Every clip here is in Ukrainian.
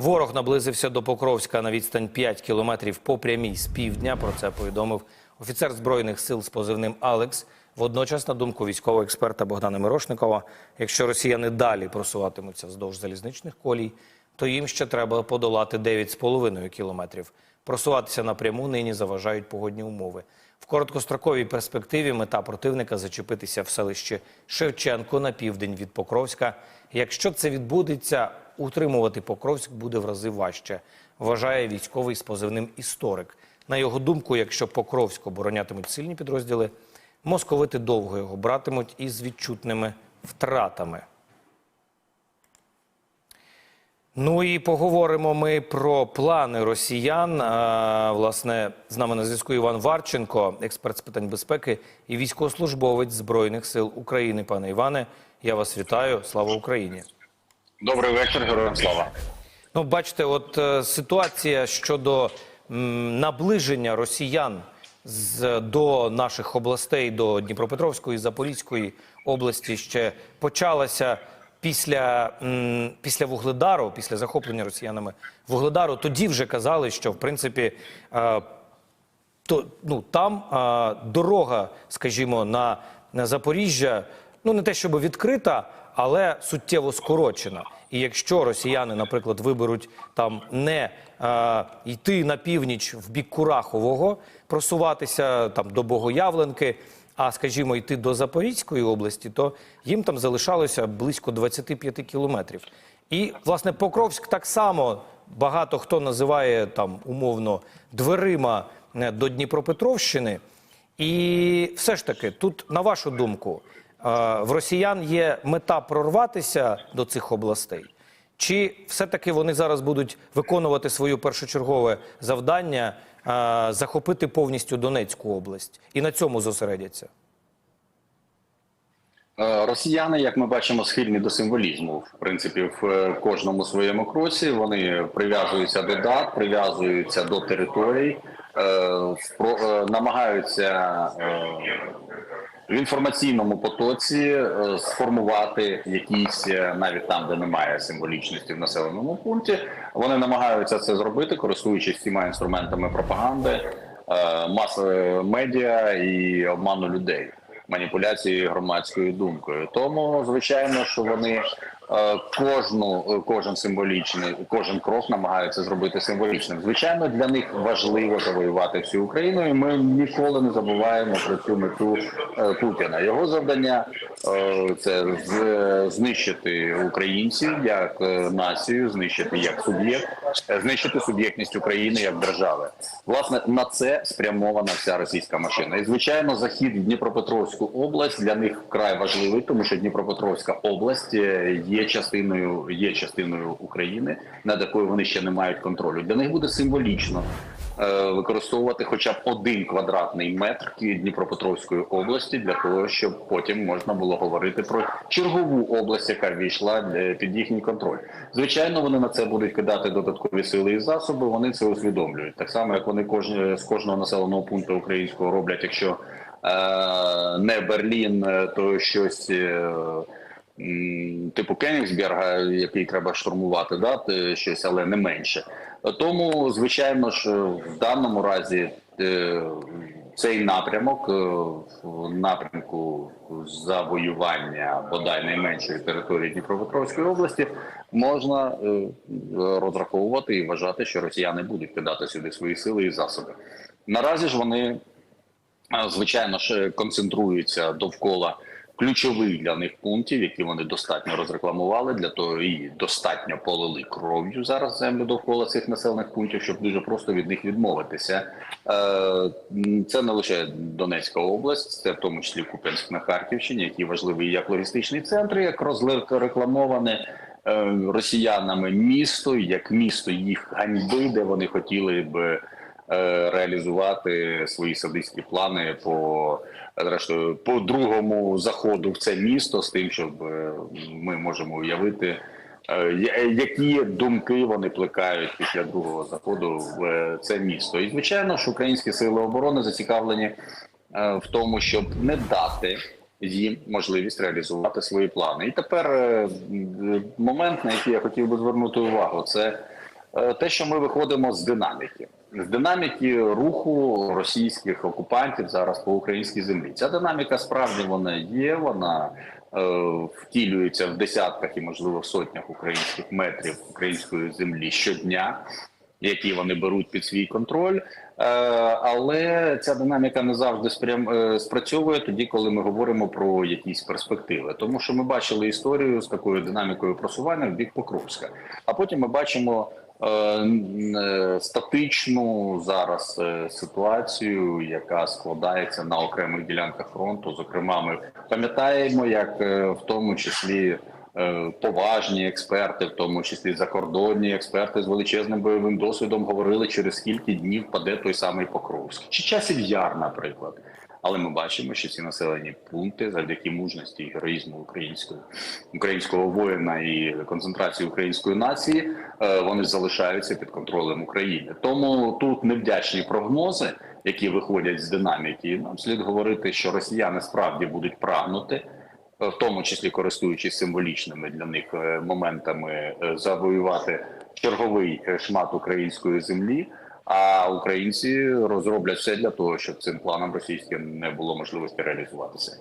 Ворог наблизився до Покровська на відстань 5 кілометрів по прямій з півдня. Про це повідомив офіцер збройних сил з позивним Алекс. Водночас, на думку військового експерта Богдана Мирошникова, якщо росіяни далі просуватимуться вздовж залізничних колій, то їм ще треба подолати 9,5 кілометрів. Просуватися напряму нині заважають погодні умови. В короткостроковій перспективі мета противника зачепитися в селищі Шевченко на південь від Покровська. Якщо це відбудеться, утримувати Покровськ буде в рази важче, вважає військовий з позивним історик. На його думку, якщо Покровськ оборонятимуть сильні підрозділи, московити довго його братимуть із відчутними втратами. Ну і поговоримо ми про плани росіян. Власне, з нами на зв'язку Іван Варченко, експерт з питань безпеки і військовослужбовець Збройних сил України. Пане Іване, я вас вітаю. Слава Україні. Добрий вечір, героям слава. Ну, бачите, от е, ситуація щодо м, наближення росіян з, до наших областей, до Дніпропетровської, Запорізької області ще почалася після, після Вугледару, після захоплення росіянами Вугледару. Тоді вже казали, що в принципі. Е, то ну там дорога, скажімо, на, на Запоріжжя, ну не те, щоб відкрита, але суттєво скорочена. І якщо росіяни, наприклад, виберуть там не а, йти на північ в бік Курахового, просуватися там до Богоявленки, а скажімо, йти до Запорізької області, то їм там залишалося близько 25 кілометрів. І власне Покровськ так само багато хто називає там умовно дверима е, до Дніпропетровщини. І все ж таки, тут, на вашу думку, е, в росіян є мета прорватися до цих областей, чи все-таки вони зараз будуть виконувати своє першочергове завдання захопити повністю Донецьку область і на цьому зосередяться? Е, Росіяни, як ми бачимо, схильні до символізму. В принципі, в е, кожному своєму кроці вони прив'язуються до дат, прив'язуються до територій, е, е, намагаються е, в інформаційному потоці е, сформувати якісь е, навіть там, де немає символічності в населеному пункті. Вони намагаються це зробити, користуючись всіма інструментами пропаганди, е, масової медіа і обману людей маніпуляції громадською думкою. Тому звичайно, що вони кожну е, кожен символічний, кожен крок намагаються зробити символічним. Звичайно, для них важливо завоювати всю Україну, і ми ніколи не забуваємо про цю мету е, Путіна. Його завдання е, це з- знищити українців як е, націю, знищити як суб'єкт, е, знищити суб'єктність України як держави. Власне на це спрямована вся російська машина. І звичайно, захід в Дніпропетровську область для них вкрай важливий, тому що Дніпропетровська область е, є частиною, є частиною України, над якою вони ще не мають контролю. Для них буде символічно е, використовувати хоча б один квадратний метр Дніпропетровської області для того, щоб потім можна було говорити про чергову область, яка війшла під їхній контроль. Звичайно, вони на це будуть кидати додаткові сили і засоби. Вони це усвідомлюють так само, як вони кожні з кожного населеного пункту українського роблять, якщо е, не Берлін, е, то щось. е, Типу Кенігсберга, який треба штурмувати, да, щось, але не менше. Тому, звичайно ж, в даному разі е, цей напрямок е, в напрямку завоювання бодай найменшої території Дніпропетровської області можна е, розраховувати і вважати, що росіяни будуть кидати сюди свої сили і засоби. Наразі ж вони звичайно ж концентруються довкола ключових для них пунктів, які вони достатньо розрекламували для того і достатньо полили кров'ю зараз землю довкола цих населених пунктів, щоб дуже просто від них відмовитися. Е, Це не лише Донецька область, це в тому числі Куп'янськ на Харківщині, які важливі як логістичний центр, як розрекламоване е, росіянами місто, як місто їх ганьби, де вони хотіли б е, реалізувати свої садистські плани по зрештою по другому заходу в це місто з тим, щоб е, ми можемо уявити. е, Які думки вони плекають після другого заходу в е, це місто? І звичайно ж, українські сили оборони зацікавлені е, в тому, щоб не дати їм можливість реалізувати свої плани. І тепер е, момент, на який я хотів би звернути увагу, це Е, те, що ми виходимо з динаміки, з динаміки руху російських окупантів зараз по українській землі. Ця динаміка справді вона є. Вона е, втілюється в десятках і, можливо, в сотнях українських метрів української землі щодня, які вони беруть під свій контроль. Е, але ця динаміка не завжди спрям е, спрацьовує тоді, коли ми говоримо про якісь перспективи. Тому що ми бачили історію з такою динамікою просування в бік Покровська. А потім ми бачимо е, е, статичну зараз е, ситуацію, яка складається на окремих ділянках фронту. Зокрема, ми пам'ятаємо, як е, в тому числі. е, Поважні експерти, в тому числі закордонні експерти з величезним бойовим досвідом, говорили, через скільки днів паде той самий Покровськ, чи часів яр, наприклад. Але ми бачимо, що ці населені пункти, завдяки мужності і героїзму української українського воїна і концентрації української нації, е, вони залишаються під контролем України. Тому тут невдячні прогнози, які виходять з динаміки. Нам слід говорити, що росіяни справді будуть прагнути. е, В тому числі користуючись символічними для них е, моментами, завоювати черговий шмат української землі. А українці розроблять все для того, щоб цим планом російським не було можливості реалізуватися.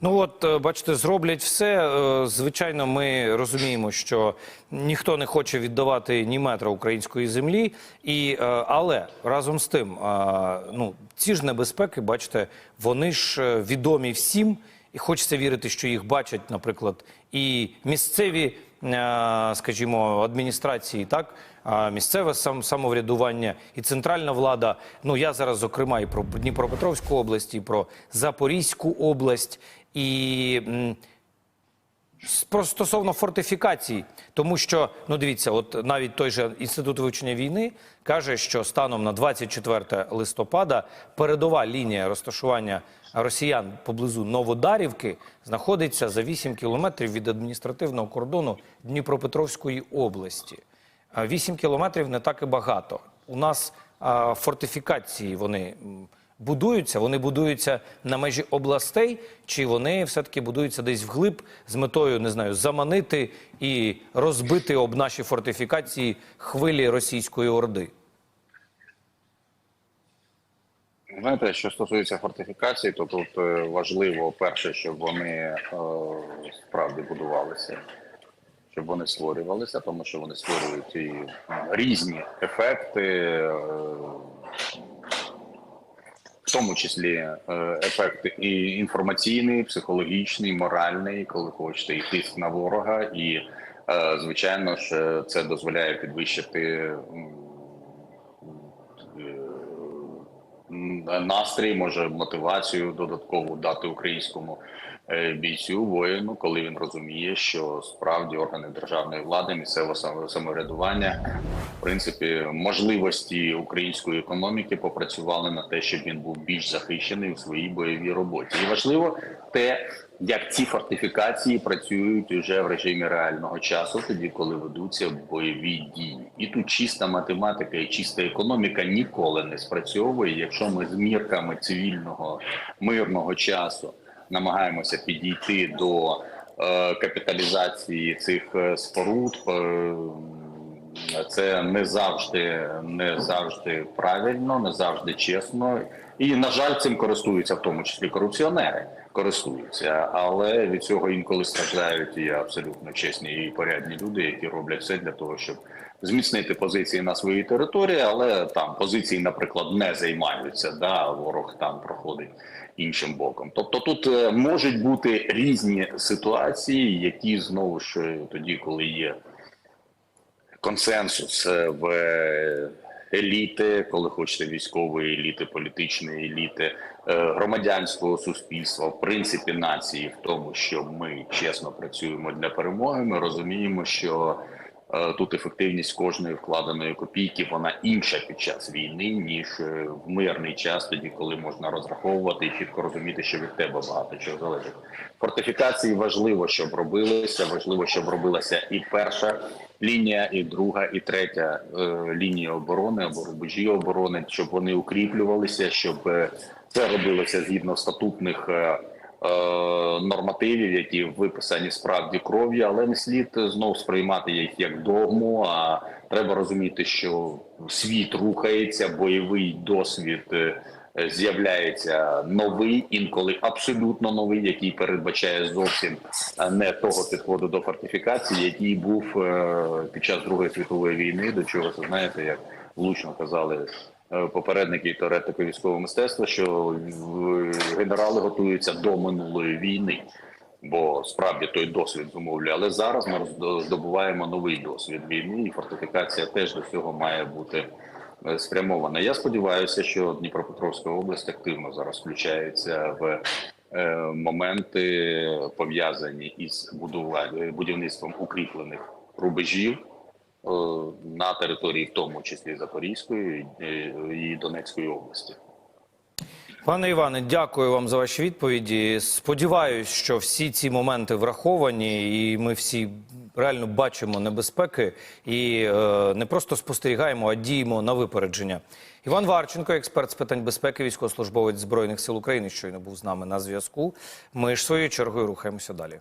Ну от е, бачите, зроблять все. Е, Звичайно, ми розуміємо, що ніхто не хоче віддавати ні метра української землі, і е, але разом з тим, ну ці ж небезпеки, бачите, вони ж відомі всім, і хочеться вірити, що їх бачать, наприклад, і місцеві, скажімо, адміністрації, так. Місцеве самоврядування і центральна влада. Ну я зараз зокрема і про Дніпропетровську область, і про Запорізьку область, і стосовно фортифікацій, тому що ну дивіться, от навіть той же інститут вивчення війни каже, що станом на 24 листопада передова лінія розташування росіян поблизу Новодарівки знаходиться за 8 кілометрів від адміністративного кордону Дніпропетровської області. А 8 кілометрів не так і багато. У нас фортифікації вони будуються, вони будуються на межі областей, чи вони все-таки будуються десь вглиб з метою, не знаю, заманити і розбити об наші фортифікації хвилі російської орди. Знаєте, що стосується фортифікацій, то тут е, важливо перше, щоб вони е, справді будувалися, щоб вони створювалися, тому що вони створюють і е, різні ефекти, е, в тому числі е, ефект і інформаційний, психологічний, моральний, коли хочете, і тиск на ворога, і звичайно ж це дозволяє підвищити. настрій, може мотивацію додаткову дати українському бійцю, воїну, коли він розуміє, що справді органи державної влади, місцевого самоврядування, в принципі, можливості української економіки попрацювали на те, щоб він був більш захищений у своїй бойовій роботі. І важливо те, як ці фортифікації працюють уже в режимі реального часу, тоді коли ведуться бойові дії, і тут чиста математика і чиста економіка ніколи не спрацьовує, якщо ми з мірками цивільного мирного часу намагаємося підійти до е, капіталізації цих е, споруд. Це не завжди не завжди правильно, не завжди чесно. І на жаль, цим користуються в тому числі корупціонери. Користуються, але від цього інколи страждають і абсолютно чесні і порядні люди, які роблять все для того, щоб зміцнити позиції на своїй території, але там позиції, наприклад, не займаються. Да, ворог там проходить іншим боком. Тобто тут е, можуть бути різні ситуації, які знову ж е, тоді, коли є консенсус е, в еліти, коли хочете військової еліти, політичної еліти, е, громадянського суспільства, в принципі, нації, в тому, що ми чесно працюємо для перемоги. Ми розуміємо, що тут ефективність кожної вкладеної копійки вона інша під час війни, ніж е, в мирний час, тоді коли можна розраховувати і чітко розуміти, що від тебе багато чого залежить. Фортифікації важливо, щоб робилися. Важливо, щоб робилася і перша лінія, і друга, і третя е, лінія оборони або рубежі оборони, щоб вони укріплювалися, щоб е, це робилося згідно статутних. Е, нормативів, які виписані справді кров'ю, але не слід знов сприймати їх як догму. А треба розуміти, що світ рухається, бойовий досвід. е, З'являється новий, інколи абсолютно новий, який передбачає зовсім е, не того підходу до фортифікації, який був під час Другої світової війни. До чого це знаєте, як влучно казали е, попередники і військового мистецтва, що генерали готуються до минулої війни, бо справді той досвід зумовлює. Але зараз ми здобуваємо новий досвід війни, і фортифікація теж до цього має бути е, спрямована. Я сподіваюся, що Дніпропетровська область активно зараз включається в е, моменти пов'язані із будівництвом укріплених рубежів на території, в тому числі Запорізької е, і Донецької області. Пане Іване, дякую вам за ваші відповіді. Сподіваюсь, що всі ці моменти враховані, і ми всі реально бачимо небезпеки і е, не просто спостерігаємо, а діємо на випередження. Іван Варченко, експерт з питань безпеки, військовослужбовець збройних сил України, щойно був з нами на зв'язку. Ми ж своєю чергою рухаємося далі.